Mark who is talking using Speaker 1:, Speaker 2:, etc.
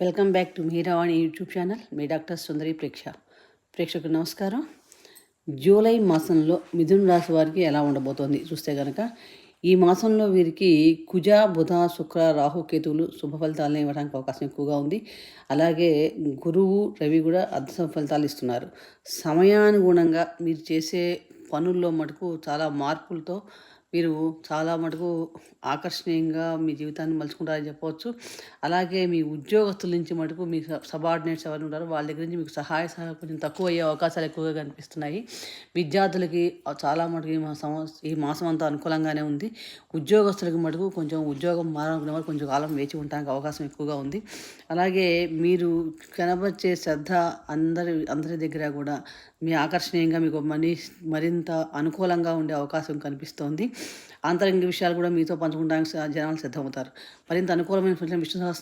Speaker 1: Welcome back to Meeravani YouTube channel. Me doctor Sundari ప్రేక్ష. ప్రేక్షకు నమస్కారం. జూలై మాసంలో మిథున రాశి వారికి ఎలా ఉండబోతోంది? చూస్తే కనుక ఈ మాసంలో వీరికి కుజ బుధ శుక్ర రాహు కేతువులు శుభ ఫలితాలను ఇవ్వడానికి అవకాశం ఎక్కువగా ఉంది. అలాగే గురువు రవి కూడా అర్థ ఫలితాలు ఇస్తున్నారు. సమయానుగుణంగా మీరు చేసే పనుల్లో మటుకు చాలా మార్పులతో మీరు చాలా మటుకు ఆకర్షణీయంగా మీ జీవితాన్ని మలుచుకుంటారని చెప్పవచ్చు. అలాగే మీ ఉద్యోగస్తుల నుంచి మటుకు మీ సబార్డినేట్స్ ఎవరు ఉంటారో వాళ్ళ దగ్గర నుంచి మీకు సహాయ సహాయం కొంచెం తక్కువ అయ్యే అవకాశాలు ఎక్కువగా కనిపిస్తున్నాయి. విద్యార్థులకి చాలా మటుకు ఈ మాసం ఈ మాసం అంతా అనుకూలంగానే ఉంది. ఉద్యోగస్తులకి మటుకు కొంచెం ఉద్యోగం మారాలనుకునే వాళ్ళు కొంచెం కాలం వేచి ఉండడానికి అవకాశం ఎక్కువగా ఉంది. అలాగే మీరు కనబరిచే శ్రద్ధ అందరి అందరి దగ్గర కూడా మీ ఆకర్షణీయంగా మీకు మనీ మరింత అనుకూలంగా ఉండే అవకాశం కనిపిస్తోంది. ఆంతరంగిక విషయాలు కూడా మీతో పంచుకోవడానికి జనాలు సిద్ధమవుతారు. మరింత అనుకూలమైన విష్ణు సహస్ర